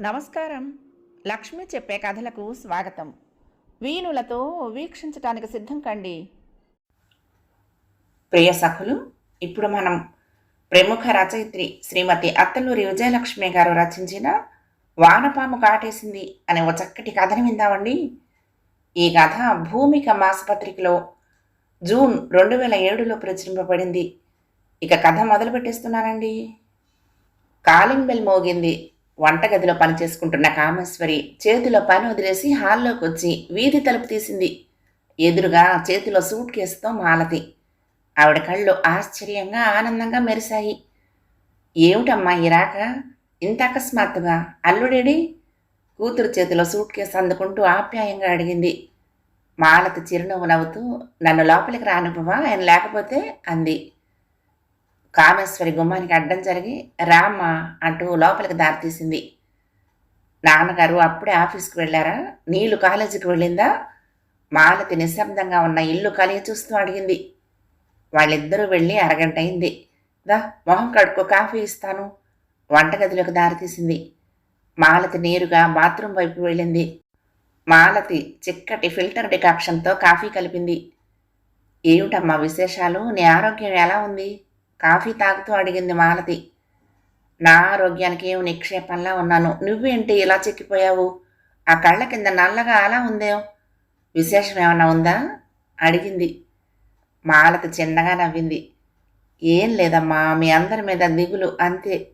నమస్కారం. లక్ష్మి చెప్పే కథలకు స్వాగతం. వీణులతో వీక్షించటానికి సిద్ధం కండి. ప్రియ సఖులు ఇప్పుడు మనం ప్రముఖ రచయిత్రి శ్రీమతి అత్తలూరి విజయలక్ష్మి గారు రచించిన వానపాము కాటేసింది అనే ఒక చక్కటి కథని విందామండి. ఈ కథ భూమిక మాసపత్రికలో జూన్ రెండు వేల ఏడులో ప్రచురింపబడింది. ఇక కథ మొదలు పెట్టేస్తున్నానండి కాలింగ్ బెల్ మోగింది. వంటగదిలో పని చేసుకుంటున్న కామేశ్వరి చేతిలో పని వదిలేసి హాల్లోకి వచ్చి వీధి తలుపు తీసింది. ఎదురుగా చేతిలో సూట్ కేసుతో మాలతి. ఆవిడ కళ్ళు ఆశ్చర్యంగా ఆనందంగా మెరిశాయి. ఏమిటమ్మా ఈ రాక? ఇంత అకస్మాత్తుగా? అల్లుడేడి? కూతురు చేతిలో సూట్ కేసు అందుకుంటూ ఆప్యాయంగా అడిగింది. మాలతి చిరునవ్వు నవ్వుతూ నన్ను లోపలికి రానివ్వవా? ఆయన లేకపోతే? అంది. కామేశ్వరి గుమ్మానికి అడ్డం జరిగి రామ్మ అంటూ లోపలికి దారితీసింది నాన్నగారు అప్పుడే ఆఫీస్కి వెళ్ళారా? నీళ్ళు కాలేజీకి వెళ్ళిందా? మాలతి నిశ్శబ్దంగా ఉన్న ఇల్లు కలిగి చూస్తూ అడిగింది. వాళ్ళిద్దరూ వెళ్ళి అరగంట అయింది. దా మొహం కడుక్కో కాఫీ ఇస్తాను. వంటగదిలోకి దారితీసింది మాలతి నేరుగా బాత్రూం వైపు వెళ్ళింది. మాలతి చిక్కటి ఫిల్టర్ డికాక్షన్తో కాఫీ కలిపింది. ఏమిటమ్మా విశేషాలు? నీ ఆరోగ్యం ఎలా ఉంది? కాఫీ తాగుతూ అడిగింది మాలతి. నా ఆరోగ్యానికి ఏమి నిక్షేపంలా ఉన్నాను. నువ్వేంటి ఇలా చెక్కిపోయావు? ఆ కళ్ళ కింద నల్లగా అలా ఉందేం. విశేషం ఏమన్నా ఉందా? అడిగింది. మాలతి చిన్నగా నవ్వింది. ఏం లేదమ్మా మీ అందరి మీద దిగులు అంతే.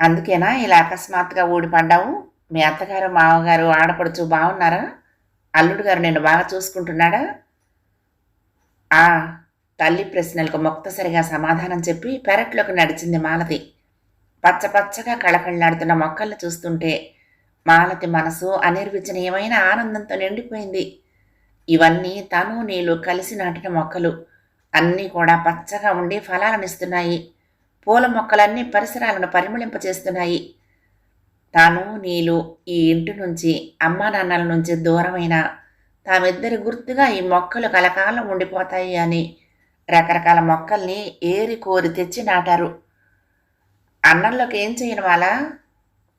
అందుకేనా ఇలా అకస్మాత్తుగా ఊడిపడ్డావు? మీ అత్తగారు మామగారు ఆడపడుచు బాగున్నారా? అల్లుడు గారు నేను బాగా చూసుకుంటున్నాడా? తల్లి ప్రశ్నలకు మొక్తసరిగా సమాధానం చెప్పి పెరట్లోకి నడిచింది మాలతి. పచ్చ పచ్చగా కళకళ్ళాడుతున్న మొక్కల్ని చూస్తుంటే మాలతి మనసు అనిర్వచనీయమైన ఆనందంతో నిండిపోయింది. ఇవన్నీ తను నీళ్ళు కలిసి నాటిన మొక్కలు. అన్నీ కూడా పచ్చగా ఉండి ఫలాలనిస్తున్నాయి. పూల మొక్కలన్నీ పరిసరాలను పరిమళింపచేస్తున్నాయి. తాను నీళ్ళు ఈ ఇంటి నుంచి అమ్మా నాన్నల నుంచి దూరమైన తామిద్దరి గుర్తుగా ఈ మొక్కలు కలకాలం ఉండిపోతాయి అని రకరకాల మొక్కల్ని ఏరి కోరి తెచ్చి నాటారు. అన్నంలోకి ఏం చేయను వాళ్ళ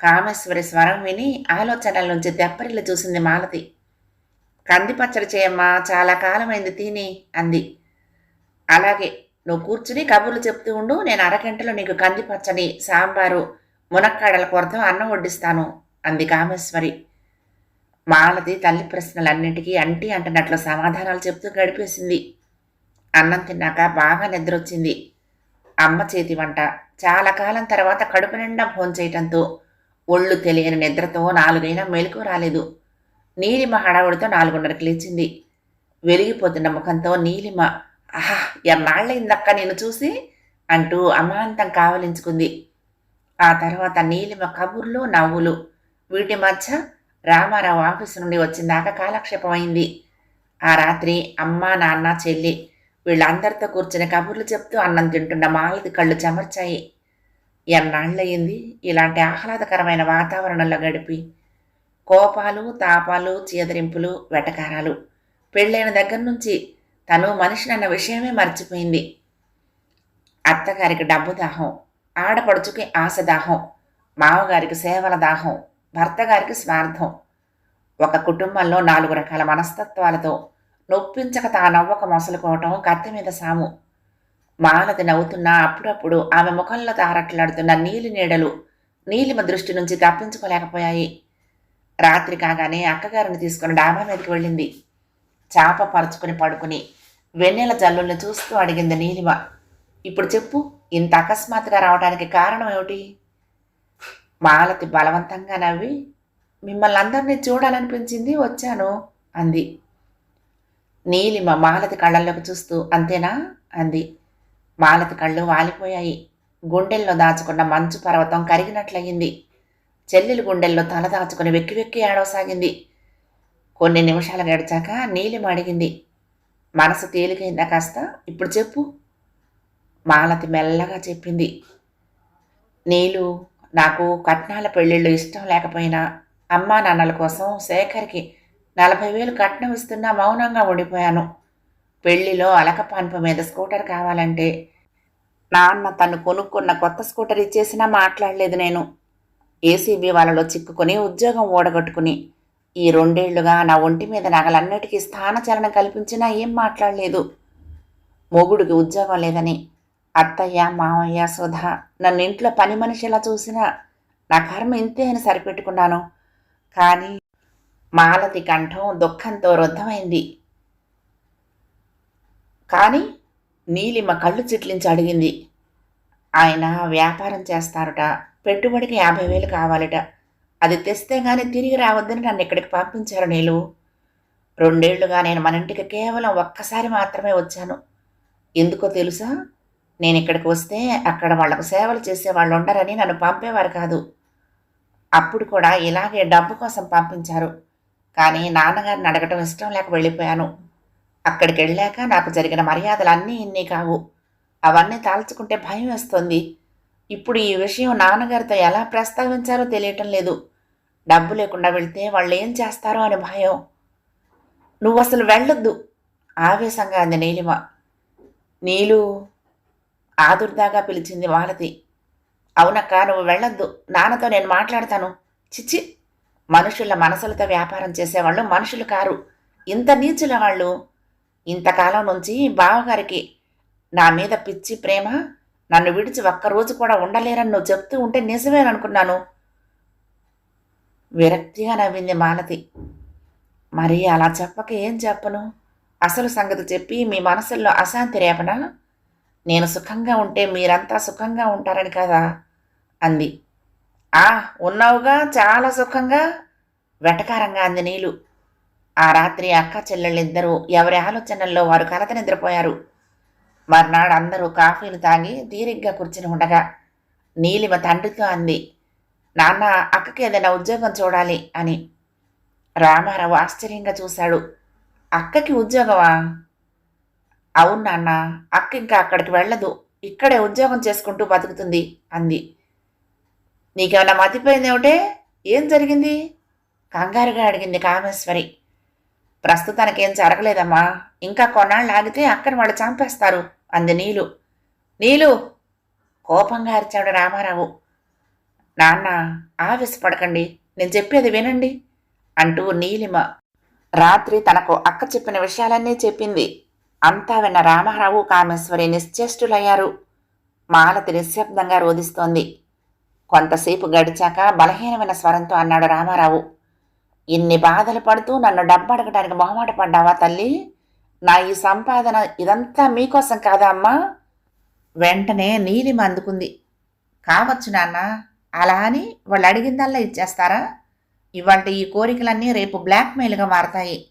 కామేశ్వరి స్వరం విని ఆలోచనల నుంచి దెప్పరిల్లు చూసింది మాలతి. కంది పచ్చడి చేయమ్మా చాలా కాలమైంది తిని అంది. అలాగే నువ్వు కూర్చుని కబుర్లు చెప్తూ ఉండు నేను అరగంటలో నీకు కంది పచ్చడి సాంబారు మునక్కాడల కొరత అన్నం వడ్డిస్తాను అంది కామేశ్వరి. మాలతి తల్లి ప్రశ్నలన్నింటికీ అంటి అంటున్నట్లు సమాధానాలు చెప్తూ గడిపేసింది. అన్నం తిన్నాక బాగా నిద్రొచ్చింది. అమ్మ చేతి వంట. చాలా కాలం తర్వాత కడుపు నిండా భోంచేయటంతో ఒళ్ళు తెలియని నిద్రతో నాలుగైనా మెలకు రాలేదు. నీలిమ హడావుడితో నాలుగున్నరకు లేచింది. వెలిగిపోతున్న ముఖంతో నీలిమ ఆహా ఎన్నాళ్ళయిందక్క నేను చూసి? అంటూ అమాంతం కావలించుకుంది. ఆ తర్వాత నీలిమ కబుర్లు నవ్వులు. వీటి మధ్య రామారావు ఆఫీసు నుండి వచ్చిందాకా కాలక్షేపం అయింది ఆ రాత్రి అమ్మ నాన్న చెల్లి వీళ్ళందరితో కూర్చుని కబుర్లు చెప్తూ అన్నం తింటున్న మాలది కళ్ళు చెమర్చాయి. ఎన్నాళ్ళయింది? ఇలాంటి ఆహ్లాదకరమైన వాతావరణంలో గడిపి కోపాలు తాపాలు చీదరింపులు వెటకారాలు. పెళ్ళైన దగ్గర నుంచి తను మనిషినన్న విషయమే మర్చిపోయింది. అత్తగారికి డబ్బు దాహం ఆడపడుచుకి ఆశ దాహం మామగారికి సేవల దాహం భర్తగారికి స్వార్థం. ఒక కుటుంబంలో నాలుగు రకాల మనస్తత్వాలతో నొప్పించక తా నవ్వక మొసలుకోవటం కత్తి మీద సాము. మాలతి నవ్వుతున్నా అప్పుడప్పుడు ఆమె ముఖంలో తారట్లాడుతున్న నీలి నీడలు నీలిమ దృష్టి నుంచి తప్పించుకోలేకపోయాయి. రాత్రి కాగానే అక్కగారిని తీసుకుని డాబా మీదకి వెళ్ళింది. చాప పరుచుకుని పడుకుని వెన్నెల జల్లుల్ని చూస్తూ అడిగింది నీలిమ. ఇప్పుడు చెప్పు ఇంత అకస్మాత్తుగా రావడానికి కారణం ఏమిటి? మాలతి బలవంతంగా నవ్వి మిమ్మల్ని అందరినీ చూడాలనిపించింది వచ్చాను అంది. నీలిమ మాలతి కళ్ళల్లోకి చూస్తూ అంతేనా? అంది. మాలతి కళ్ళు వాలిపోయాయి. గుండెల్లో దాచుకున్న మంచు పర్వతం కరిగినట్లయింది. చెల్లెలు గుండెల్లో తల దాచుకుని వెక్కి వెక్కి ఏడవసాగింది. కొన్ని నిమిషాలు గడిచాక నీలిమ అడిగింది మనసు తేలికైందా కాస్త? ఇప్పుడు చెప్పు. మాలతి మెల్లగా చెప్పింది. నీలు నాకు కట్నాల పెళ్ళిళ్ళు ఇష్టం లేకపోయినా అమ్మా నాన్నల కోసం శేఖర్కి నలభై వేలు కట్నం ఇస్తున్నా మౌనంగా ఉండిపోయాను. పెళ్ళిలో అలకపాన్పు మీద స్కూటర్ కావాలంటే నాన్న తను కొనుక్కున్న కొత్త స్కూటర్ ఇచ్చేసినా మాట్లాడలేదు నేను. ఏసీబీ వాళ్ళలో చిక్కుకొని ఉద్యోగం ఓడగొట్టుకుని ఈ రెండేళ్ళుగా నా ఒంటి మీద నగలన్నిటికీ స్థానచలనం కల్పించినా ఏం మాట్లాడలేదు. మొగుడికి ఉద్యోగం లేదని అత్తయ్య మామయ్య సుధా నన్ను ఇంట్లో పని మనిషిలా చూసినా నా కర్మ ఇంతే అని సరిపెట్టుకున్నాను. కానీ మాలతి కంఠం దుఃఖంతో రుద్ధమైంది కానీ నీలిమ కళ్ళు చిట్లించి అడిగింది. ఆయన వ్యాపారం చేస్తారట. పెట్టుబడికి యాభై వేలు కావాలట. అది తెస్తే కానీ తిరిగి రావద్దని నన్ను ఇక్కడికి పంపించారు నీళ్ళు రెండేళ్ళుగా నేను మన ఇంటికి కేవలం ఒక్కసారి మాత్రమే వచ్చాను. ఎందుకో తెలుసా? నేను ఇక్కడికి వస్తే అక్కడ వాళ్ళకు సేవలు చేసే వాళ్ళు ఉండరని నన్ను పంపేవారు కాదు. అప్పుడు కూడా ఇలాగే డబ్బు కోసం పంపించారు. కానీ నాన్నగారిని అడగటం ఇష్టం లేక వెళ్ళిపోయాను. అక్కడికి వెళ్ళాక నాకు జరిగిన మర్యాదలు అన్నీ ఇన్ని కావు. అవన్నీ తాల్చుకుంటే భయం వేస్తుంది. ఇప్పుడు ఈ విషయం నాన్నగారితో ఎలా ప్రస్తావించారో తెలియటం లేదు. డబ్బు లేకుండా వెళ్తే వాళ్ళు ఏం చేస్తారో అని భయం. నువ్వు అసలు వెళ్ళొద్దు. ఆవేశంగా అంది నీలిమ. నీలు ఆదుర్దాగా పిలిచింది మాలతి అవునక్క నువ్వు వెళ్ళొద్దు. నాన్నతో నేను మాట్లాడతాను. చిచ్చి! మనుషుల మనసులతో వ్యాపారం చేసేవాళ్ళు మనుషులు కారు. ఇంత నీచుల వాళ్ళు. ఇంతకాలం నుంచి బావగారికి నా మీద పిచ్చి ప్రేమ నన్ను విడిచి ఒక్కరోజు కూడా ఉండలేరని నువ్వు చెప్తూ ఉంటే నిజమేననుకున్నాను. విరక్తిగా నవ్వింది మాలతి. మరి అలా చెప్పక ఏం చెప్పను? అసలు సంగతి చెప్పి మీ మనసుల్లో అశాంతి రేపనా? నేను సుఖంగా ఉంటే మీరంతా సుఖంగా ఉంటారని కదా అంది. ఆ ఉన్నావుగా చాలా సుఖంగా. వెటకారంగా అంది నీలు. ఆ రాత్రి అక్క చెల్లెళ్ళిద్దరూ ఎవరి ఆలోచనల్లో వారు కలత నిద్రపోయారు. మర్నాడు అందరూ కాఫీలు తాగి తీరిగ్గా కూర్చుని ఉండగా నీలిమ తండ్రితో అంది నాన్న అక్కకి ఏదైనా ఉద్యోగం చూడాలి అని. రామారావు ఆశ్చర్యంగా చూశాడు. అక్కకి ఉద్యోగమా? అవును నాన్న అక్క ఇంకా అక్కడికి వెళ్ళదు. ఇక్కడే ఉద్యోగం చేసుకుంటూ బతుకుతుంది అంది. నీకేమైనా మతిపోయిందేమిటే ఏం జరిగింది? కంగారుగా అడిగింది కామేశ్వరి. ప్రస్తుతానికి ఏం జరగలేదమ్మా. ఇంకా కొన్నాళ్ళు ఆగితే అక్కని వాళ్ళు చంపేస్తారు అంది నీలు. నీలు! కోపంగా అరిచాడు రామారావు. నాన్న ఆవేశపడకండి. నేను చెప్పేది వినండి అంటూ నీలిమ రాత్రి తనకు అక్క చెప్పిన విషయాలన్నీ చెప్పింది. అంతా విన్న రామారావు కామేశ్వరి నిశ్చేష్టులయ్యారు. మాలతి నిశ్శబ్దంగా రోధిస్తోంది. కొంతసేపు గడిచాక బలహీనమైన స్వరంతో అన్నాడు రామారావు. ఇన్ని బాధలు పడుతూ నన్ను డబ్బు అడగడానికి మొహమాట పడ్డావా తల్లి? నా ఈ సంపాదన ఇదంతా మీకోసం కాదా అమ్మా? వెంటనే నీలిమ అందుకుంది. కావచ్చు నాన్న అలా అని వాళ్ళు అడిగిందల్లా ఇచ్చేస్తారా? ఇవాళ ఈ కోరికలన్నీ రేపు బ్లాక్మెయిల్గా మారతాయి.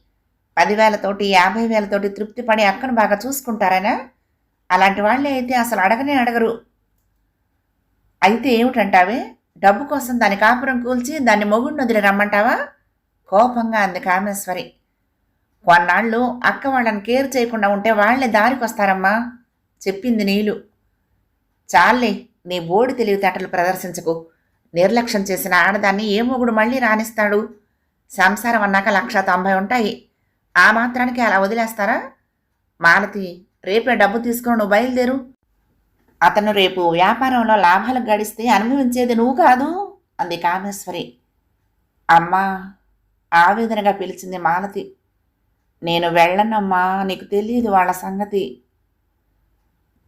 పదివేలతోటి యాభై వేలతోటి తృప్తి పడి అక్కను బాగా చూసుకుంటారేనా? అలాంటి వాళ్ళే అయితే అసలు అడగనే అడగరు. అయితే ఏమిటంటావే? డబ్బు కోసం దాని కాపురం కూల్చి దాన్ని మొగుడిని వదిలి రమ్మంటావా? కోపంగా అంది కామేశ్వరి. కొన్నాళ్ళు అక్క వాళ్ళని కేర్ చేయకుండా ఉంటే వాళ్ళే దారికి వస్తారమ్మా చెప్పింది నీలు. చాలే నీ బోడి తెలివితేటలు ప్రదర్శించకు. నిర్లక్ష్యం చేసిన ఆడదాన్ని ఏ మొగుడు మళ్ళీ రాణిస్తాడు? సంసారం అన్నాక లక్ష తొంభై ఉంటాయి. ఆ మాత్రానికి అలా వదిలేస్తారా? మాలతి రేపే డబ్బు తీసుకుని నువ్వు బయలుదేరు. అతను రేపు వ్యాపారంలో లాభాలు గడిస్తే అనుభవించేది నువ్వు కాదు అంది కామేశ్వరి. అమ్మా ఆవేదనగా పిలిచింది మాలతి. నేను వెళ్ళనమ్మా నీకు తెలియదు వాళ్ళ సంగతి.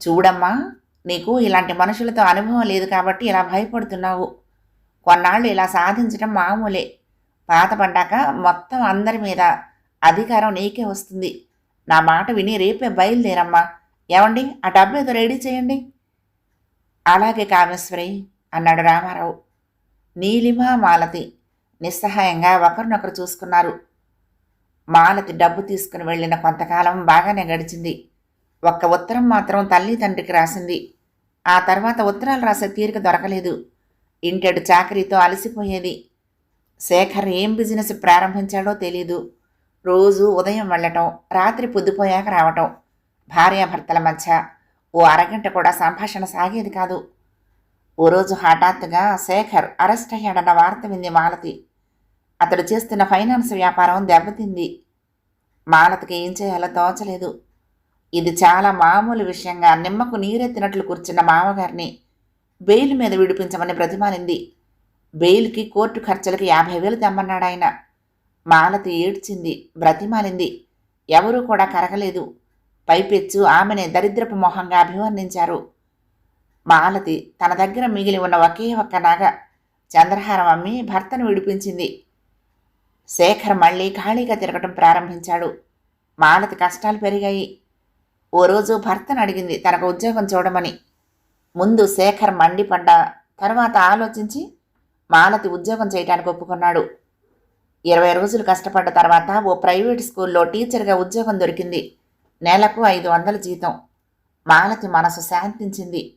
చూడమ్మా నీకు ఇలాంటి మనుషులతో అనుభవం లేదు కాబట్టి ఇలా భయపడుతున్నావు. కొన్నాళ్ళు ఇలా సాధించడం మామూలే. పాతపడ్డాక మొత్తం అందరి మీద అధికారం నీకే వస్తుంది. నా మాట విని రేపే బయలుదేరమ్మా. ఏమండి ఆ డబ్బు ఏదో రెడీ చేయండి. అలాగే కామేశ్వరి అన్నాడు రామారావు. నీలిమ మాలతి నిస్సహాయంగా ఒకరినొకరు చూసుకున్నారు. మాలతి డబ్బు తీసుకుని వెళ్ళిన కొంతకాలం బాగానే గడిచింది. ఒక్క ఉత్తరం మాత్రం తల్లి తండ్రికి రాసింది. ఆ తర్వాత ఉత్తరాలు రాసే తీరిక దొరకలేదు. ఇంటెడు చాకరీతో అలసిపోయేది. శేఖర్ ఏం బిజినెస్ ప్రారంభించాడో తెలీదు. రోజు ఉదయం వెళ్ళటం రాత్రి పొద్దుపోయాక రావటం భార్యాభర్తల మధ్య ఓ అరగంట కూడా సంభాషణ సాగేది కాదు. ఓ రోజు హఠాత్తుగా శేఖర్ అరెస్ట్ అయ్యాడన్న వార్త వింది మాలతి. అతడు చేస్తున్న ఫైనాన్స్ వ్యాపారం దెబ్బతింది. మాలతికి ఏం చేయాలో తోచలేదు. ఇది చాలా మామూలు విషయంగా నిమ్మకు నీరెత్తినట్లు కూర్చున్న మామగారిని బెయిల్ మీద విడిపించమని ప్రతిమానింది. బెయిల్కి కోర్టు ఖర్చులకు యాభై వేలు తెమ్మన్నాడు ఆయన మాలతి ఏడ్చింది బ్రతిమాలింది. ఎవరూ కూడా కరగలేదు. పైపెచ్చు ఆమెనే దరిద్రపు మొహంగా అభివర్ణించారు. మాలతి తన దగ్గర మిగిలి ఉన్న ఒకే ఒక్క నగ చంద్రహారం అమ్మి భర్తను విడిపించింది. శేఖర్ మళ్ళీ ఖాళీగా తిరగటం ప్రారంభించాడు. మాలతి కష్టాలు పెరిగాయి. ఓ రోజు భర్తను అడిగింది తనకు ఉద్యోగం చూడమని. ముందు శేఖర్ మండిపడ్డ తర్వాత ఆలోచించి మాలతి ఉద్యోగం చేయడానికి ఒప్పుకున్నాడు. ఇరవై రోజులు కష్టపడ్డ తర్వాత ఓ ప్రైవేట్ స్కూల్లో టీచర్గా ఉద్యోగం దొరికింది. నెలకు ఐదు వందల జీతం. మాలతి మనసు శాంతించింది.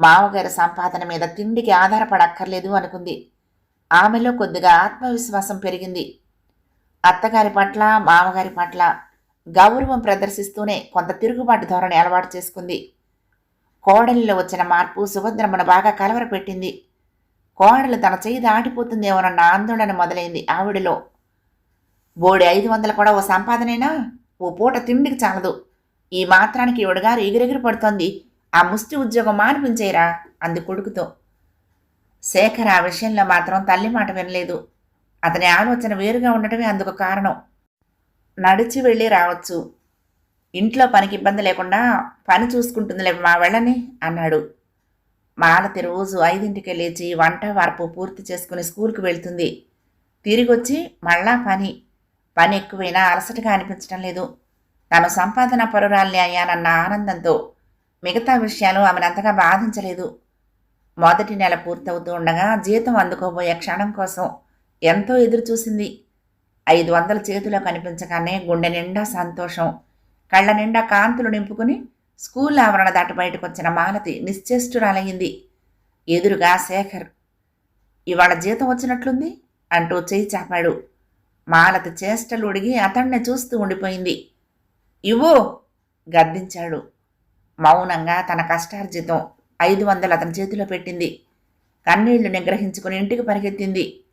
మావగారి సంపాదన మీద తిండికి ఆధారపడక్కర్లేదు అనుకుంది. ఆమెలో కొద్దిగా ఆత్మవిశ్వాసం పెరిగింది. అత్తగారి పట్ల మామగారి పట్ల గౌరవం ప్రదర్శిస్తూనే కొంత తిరుగుబాటు ధోరణి అలవాటు చేసుకుంది. కోడలిలో వచ్చిన మార్పు సుభద్రమ్మను బాగా కలవరపెట్టింది. కోడలు తన చేయి దాటిపోతుందేమోనన్న ఆందోళన మొదలైంది ఆవిడలో. బోడి ఐదు వందలు కూడా ఓ సంపాదనేనా? ఓ పూట తిండికి చాలదు. ఈ మాత్రానికి ఈవిడగారు ఎగిరెగిరి పడుతోంది. ఆ ముష్టి ఉద్యోగం మానిపించేయరా? అంది కొడుకుతో. శేఖర్ ఆ విషయంలో మాత్రం తల్లి మాట వినలేదు. అతని ఆలోచన వేరుగా ఉండటమే అందుకు కారణం. నడిచి వెళ్ళి రావచ్చు. ఇంట్లో పనికి ఇబ్బంది లేకుండా పని చూసుకుంటుందిలే మా వెళ్ళని అన్నాడు. మాలతి రోజు ఐదింటికి లేచి వంట వార్పు పూర్తి చేసుకుని స్కూల్కి వెళ్తుంది. తిరిగొచ్చి మళ్ళా పని. పని ఎక్కువైనా అలసటగా అనిపించడం లేదు. తాను సంపాదన పరురాల్ని అయ్యానన్న ఆనందంతో మిగతా విషయాలు ఆమెను అంతగా బాధించలేదు. మొదటి నెల పూర్తవుతూ ఉండగా జీతం అందుకోబోయే క్షణం కోసం ఎంతో ఎదురుచూసింది. ఐదు వందల చేతిలో కనిపించగానే గుండె నిండా సంతోషం కళ్ళ నిండా కాంతులు నింపుకుని స్కూల్ ఆవరణ దాటి బయటకు వచ్చిన మాలతి నిశ్చేష్టురాలయ్యింది. ఎదురుగా శేఖర్ ఇవాళ జీతం వచ్చినట్లుంది? అంటూ చేయి చాపాడు. మాలతి చేష్టలు ఉడిగి అతన్ని చూస్తూ ఉండిపోయింది. ఇవ్వు గద్దించాడు. మౌనంగా తన కష్టార్జితం ఐదు వందలు అతని చేతిలో పెట్టింది. కన్నీళ్ళు నిగ్రహించుకుని ఇంటికి పరిగెత్తింది.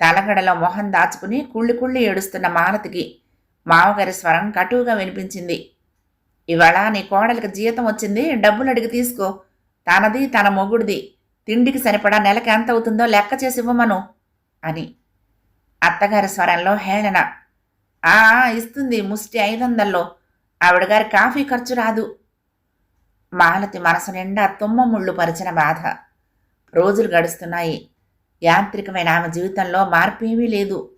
తలగడలో మొహం దాచుకుని కుళ్ళి కుళ్ళి ఏడుస్తున్న మాలతికి మావగారి స్వరం కటువుగా వినిపించింది. ఇవాళ నీ కోడలికి జీతం వచ్చింది డబ్బులు అడిగి తీసుకో. తనది తన మొగుడిది. తిండికి సరిపడా నెలకి ఎంత అవుతుందో లెక్క చేసి ఇవ్వమను అని. అత్తగారి స్వరంలో హేళన. ఆ ఇస్తుంది ముష్టి ఐదు వందల్లో ఆవిడగారి కాఫీ ఖర్చు రాదు. మాలతి మనసు నిండా తుమ్మ ముళ్ళు పరిచిన బాధ. రోజులు గడుస్తున్నాయి. యాంత్రికమైన ఆమె జీవితంలో మార్పేమీ లేదు.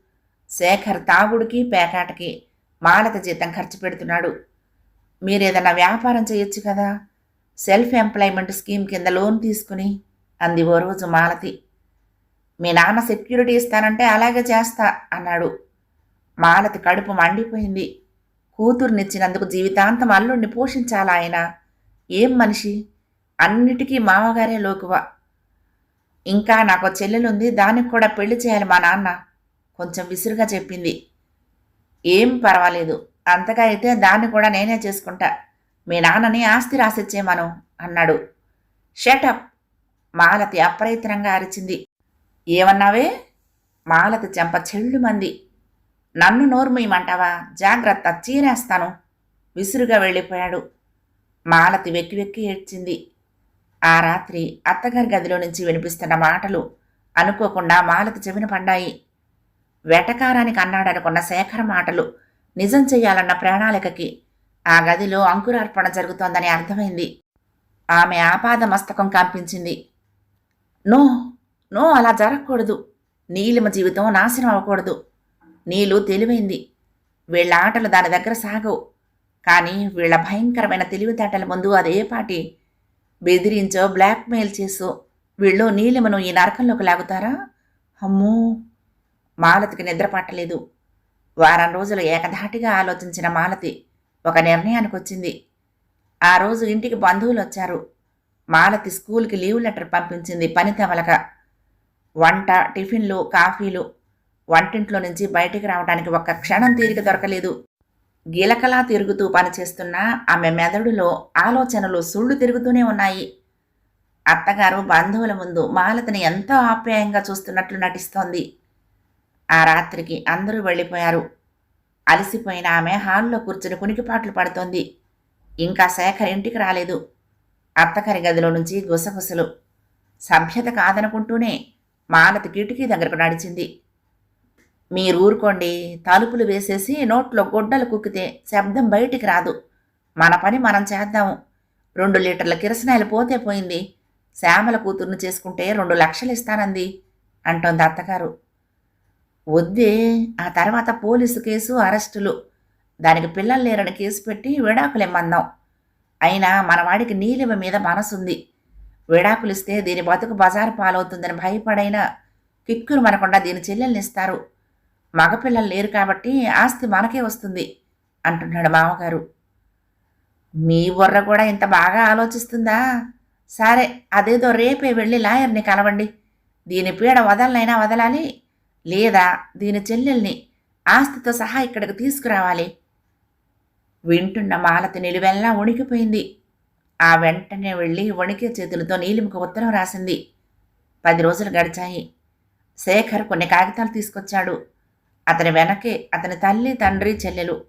శేఖర్ తాగుడికి పేకాటకి మాలతి జీతం ఖర్చు పెడుతున్నాడు. మీరేదన్నా వ్యాపారం చేయొచ్చు కదా. సెల్ఫ్ ఎంప్లాయ్మెంట్ స్కీమ్ కింద లోన్ తీసుకుని అంది ఓ రోజు మాలతి. మీ నాన్న సెక్యూరిటీ ఇస్తానంటే అలాగే చేస్తా అన్నాడు. మాలతి కడుపు మండిపోయింది. కూతుర్నిచ్చినందుకు జీవితాంతం అల్లుడిని పోషించాలా ఆయన? ఏం మనిషి? అన్నిటికీ మామగారే లోకువ. ఇంకా నాకు చెల్లెలుంది దానికి కూడా పెళ్ళి చేయాలి మా నాన్న కొంచెం విసురుగా చెప్పింది. ఏం పర్వాలేదు అంతగా అయితే దాన్ని కూడా నేనే చేసుకుంటా. మీ నాన్నని ఆస్తి రాసిచ్చేమను అన్నాడు. షటప్! మాలతి అప్రయత్నంగా అరిచింది. ఏమన్నావే? మాలతి చెంప చెల్లుమంది. నన్ను నోర్మేయమంటావా? జాగ్రత్త చీరేస్తాను. విసురుగా వెళ్ళిపోయాడు. మాలతి వెక్కి వెక్కి ఏడ్చింది. ఆ రాత్రి అత్తగారి గదిలో నుంచి వినిపిస్తున్న మాటలు అనుకోకుండా మాలతి చెవిన పడ్డాయి. వెటకారానికి అన్నాడనుకున్న శేఖర మాటలు నిజం చెయ్యాలన్న ప్రణాళికకి ఆ గదిలో అంకురార్పణ జరుగుతోందని అర్థమైంది. ఆమె ఆపాద మస్తకం కంపించింది. నో నో అలా జరగకూడదు. నీలిమ జీవితం నాశనం అవ్వకూడదు. నీలు తెలివైంది. వీళ్ళ ఆటలు దాని దగ్గర సాగవు. కానీ వీళ్ళ భయంకరమైన తెలివితేటల ముందు అదే పాటి. బెదిరించో బ్లాక్మెయిల్ చేసో. వీళ్ళు నీలిమను ఈ నరకంలోకి లాగుతారా? అమ్మో! మాలతికి నిద్ర పట్టలేదు. వారం రోజులు ఏకధాటిగా ఆలోచించిన మాలతి ఒక నిర్ణయానికి వచ్చింది. ఆ రోజు ఇంటికి బంధువులు వచ్చారు. మాలతి స్కూల్కి లీవ్ లెటర్ పంపించింది పని తవలక వంట టిఫిన్లు కాఫీలు వంటింట్లో నుంచి బయటికి రావడానికి ఒక్క క్షణం తీరిక దొరకలేదు. గిలకలా తిరుగుతూ పనిచేస్తున్న ఆమె మెదడులో ఆలోచనలు సుళ్ళు తిరుగుతూనే ఉన్నాయి. అత్తగారు బంధువుల ముందు మాలతిని ఎంతో ఆప్యాయంగా చూస్తున్నట్లు నటిస్తోంది. ఆ రాత్రికి అందరూ వెళ్ళిపోయారు. అలసిపోయిన ఆమె హాల్లో కూర్చుని కునికిపాట్లు పడుతోంది. ఇంకా శేఖర్ ఇంటికి రాలేదు. అత్తగారి గదిలో నుంచి గుసగుసలు. సభ్యత కాదనుకుంటూనే మానతి కిటికీ దగ్గరకు నడిచింది. మీరు ఊరుకోండి. తలుపులు వేసేసి నోట్లో గొడ్డలు కుక్కితే శబ్దం బయటికి రాదు. మన పని మనం చేద్దాము. రెండు లీటర్ల కిరసనాయలు పోతే పోయింది. శ్యామల కూతుర్ని చేసుకుంటే రెండు లక్షలు ఇస్తానంది అంటోంది అత్తగారు. వద్దే ఆ తర్వాత పోలీసు కేసు అరెస్టులు. దానికి పిల్లలు లేరని కేసు పెట్టి విడాకులు ఇమ్మందాం అయినా మనవాడికి నీలిమ మీద మనసుంది. విడాకులు దీని బతుకు బజారు పాలవుతుందని భయపడైనా కిక్కురు మనకుండా దీని చెల్లెల్ని ఇస్తారు మగపిల్లలు లేరు కాబట్టి ఆస్తి మనకే వస్తుంది అంటున్నాడు మామగారు. మీ బుర్ర కూడా ఇంత బాగా ఆలోచిస్తుందా? సరే అదేదో రేపే వెళ్ళి లాయర్ని కలవండి. దీని పీడ వదలనైనా వదలాలి లేదా దీని చెల్లెల్ని ఆస్తితో సహా ఇక్కడికి తీసుకురావాలి. వింటున్న మాలతి నిలువెల్లా ఉణికిపోయింది ఆ వెంటనే వెళ్ళి వణికే చేతులతో నీలిమకు ఉత్తరం రాసింది. పది రోజులు గడిచాయి. శేఖర్ కొన్ని కాగితాలు తీసుకొచ్చాడు. అతని వెనకే అతని తల్లి తండ్రి చెల్లెలు.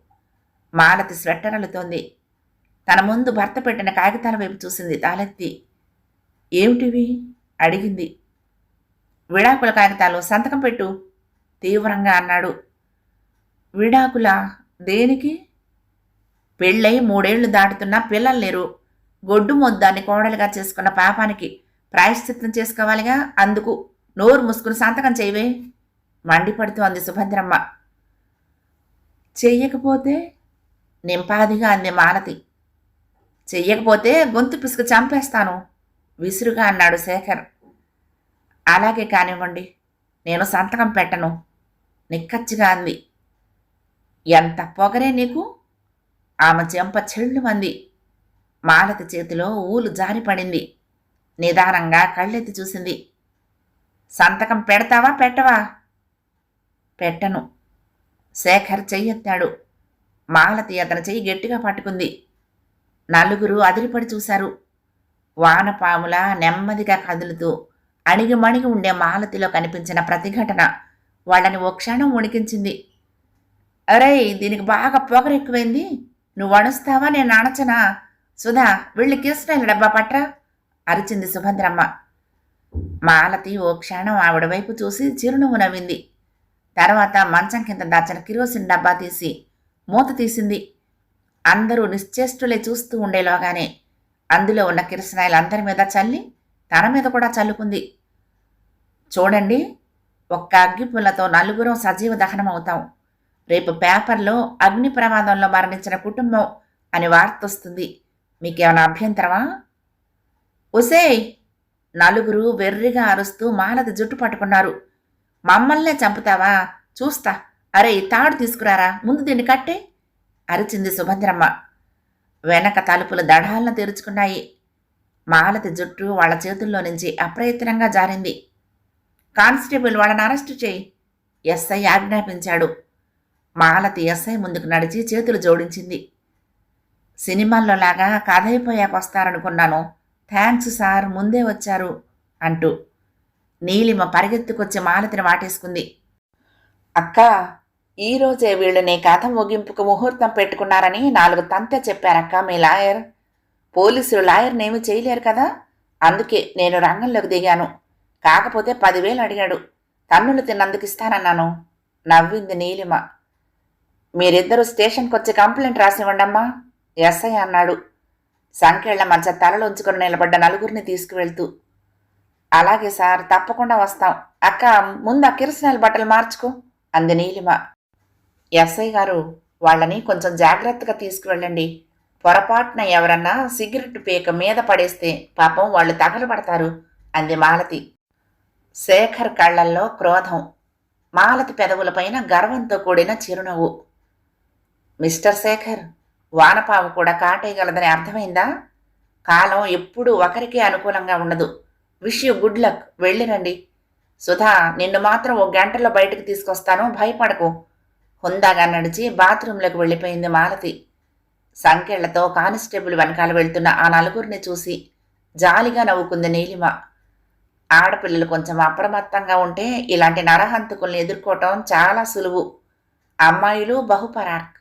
మాలతి స్వెట్టర్ అల్లుతోంది. తన ముందు భర్త పెట్టిన కాగితాల వైపు చూసింది తాలెత్తి. ఏమిటివి? అడిగింది. విడాకుల కాగితాలు సంతకం పెట్టు తీవ్రంగా అన్నాడు. విడాకుల? దేనికి? పెళ్ళై మూడేళ్ళు దాటుతున్నా పిల్లలు లేరు. గొడ్డు మొద్దాన్ని కోడలుగా చేసుకున్న పాపానికి ప్రాయశ్చిత్తం చేసుకోవాలిగా. అందుకు నోరు ముసుకుని సంతకం చేయవే. మండిపడుతూ అంది సుభద్రమ్మ. చెయ్యకపోతే నింపాదిగా అంది మాలతి. చెయ్యకపోతే గొంతు పిసుకు చంపేస్తాను విసురుగా అన్నాడు శేఖర్. అలాగే కానివ్వండి నేను సంతకం పెట్టను నిక్కచ్చిగా అంది. ఎంత పొగరే నీకు? ఆమె చెంప చెళ్ళు మంది మాలతి చేతిలో ఊలు జారిపడింది. నిదానంగా కళ్ళెత్తి చూసింది. సంతకం పెడతావా పెట్టవా? పెట్టను. శేఖర్ చెయ్యెత్తాడు. మాలతి అతని చెయ్యి గట్టిగా పట్టుకుంది. నలుగురు అదిరిపడి చూశారు. వానపాముల నెమ్మదిగా కదులుతూ అణిగిమణిగి ఉండే మాలతిలో కనిపించిన ప్రతిఘటన వాళ్ళని ఓ క్షణం ఉణికించింది అరే దీనికి బాగా పొగరెక్కువైంది. నువ్వు అణుస్తావా నేను అణచనా? సుధా వెళ్ళి కృష్ణాయిల డబ్బా పట్రా అరిచింది సుభద్రమ్మ. మాలతి ఓ క్షణం ఆవిడ వైపు చూసి చిరునవ్వు నవ్వింది. తర్వాత మంచం కింద దాచిన కిరోసిన్ డబ్బా తీసి మూత తీసింది. అందరూ నిశ్చేష్టులే చూస్తూ ఉండేలోగానే అందులో ఉన్న కిరసనాయిలు అందరి మీద చల్లి తన మీద కూడా చల్లుకుంది. చూడండి ఒక్క అగ్గిపుల్లతో నలుగురం సజీవ దహనం అవుతాం. రేపు పేపర్లో అగ్ని ప్రమాదంలో మరణించిన కుటుంబం అని వార్త వస్తుంది. మీకేమైనా అభ్యంతరమా? ఒసేయ్! నలుగురు వెర్రిగా అరుస్తూ మాలది జుట్టు పట్టుకున్నారు. మమ్మల్నే చంపుతావా? చూస్తా. అరే తాడు తీసుకురారా? ముందు దీన్ని కట్టే! అరిచింది సుభద్రమ్మ. వెనక తలుపులు దడాలను తెరుచుకున్నాయి. మాలతి జుట్టు వాళ్ళ చేతుల్లో నుంచి అప్రయత్నంగా జారింది. కానిస్టేబుల్ వాళ్ళని అరెస్టు చేయి! ఎస్ఐ ఆజ్ఞాపించాడు. మాలతి ఎస్ఐ ముందుకు నడిచి చేతులు జోడించింది. సినిమాల్లో లాగా కథ అయిపోయాక వస్తారనుకున్నాను. థ్యాంక్స్ సార్ ముందే వచ్చారు అంటూ నీలిమ పరిగెత్తుకొచ్చి మాలతిని వాటేసుకుంది. అక్క ఈరోజే వీళ్ళు నీ కథ ముగింపుకు ముహూర్తం పెట్టుకున్నారని నాలుగు తంతే చెప్పారక్క మీ లాయర్. పోలీసులు లాయర్నేమి చేయలేరు కదా? అందుకే నేను రంగంలోకి దిగాను. కాకపోతే పదివేలు అడిగాడు. తన్నులు తిన్నందుకు ఇస్తానన్నాను. నవ్వింది నీలిమ. మీరిద్దరూ స్టేషన్కి వచ్చి కంప్లైంట్ రాసివ్వండమ్మా. ఎస్ఐ అన్నాడు. సంఖ్యళ్ళ మధ్య తలలుంచుకుని నిలబడ్డ నలుగురిని తీసుకువెళ్తూ అలాగే సార్ తప్పకుండా వస్తాం. అక్క ముందు ఆ కిరసనాల బట్టలు మార్చుకో అంది నీలిమ. ఎస్ఐ గారు వాళ్ళని కొంచెం జాగ్రత్తగా తీసుకువెళ్ళండి. పొరపాటున ఎవరన్నా సిగరెట్ పీక మీద పడేస్తే పాపం వాళ్ళు తగలబడతారు అంది మాలతి. శేఖర్ కళ్ళల్లో క్రోధం. మాలతి పెదవులపైన గర్వంతో కూడిన చిరునవ్వు. మిస్టర్ శేఖర్ వానపాము కూడా కాటేయగలదని అర్థమైందా? కాలం ఎప్పుడూ ఒకరికే అనుకూలంగా ఉండదు. Wish you good luck. వెళ్ళిరండి. సుధా నిన్ను మాత్రం ఓ గంటలో బయటకు తీసుకొస్తాను. భయపడకు. హుందాగా నడిచి బాత్రూంలోకి వెళ్ళిపోయింది మాలతి. సంకెళ్ళతో కానిస్టేబుల్ వెనకాల వెళ్తున్న ఆ నలుగురిని చూసి జాలిగా నవ్వుకుంది నీలిమ. ఆడపిల్లలు కొంచెం అప్రమత్తంగా ఉంటే ఇలాంటి నరహంతకుల్ని ఎదుర్కోవటం చాలా సులువు. అమ్మాయిలు బహుపరాక్.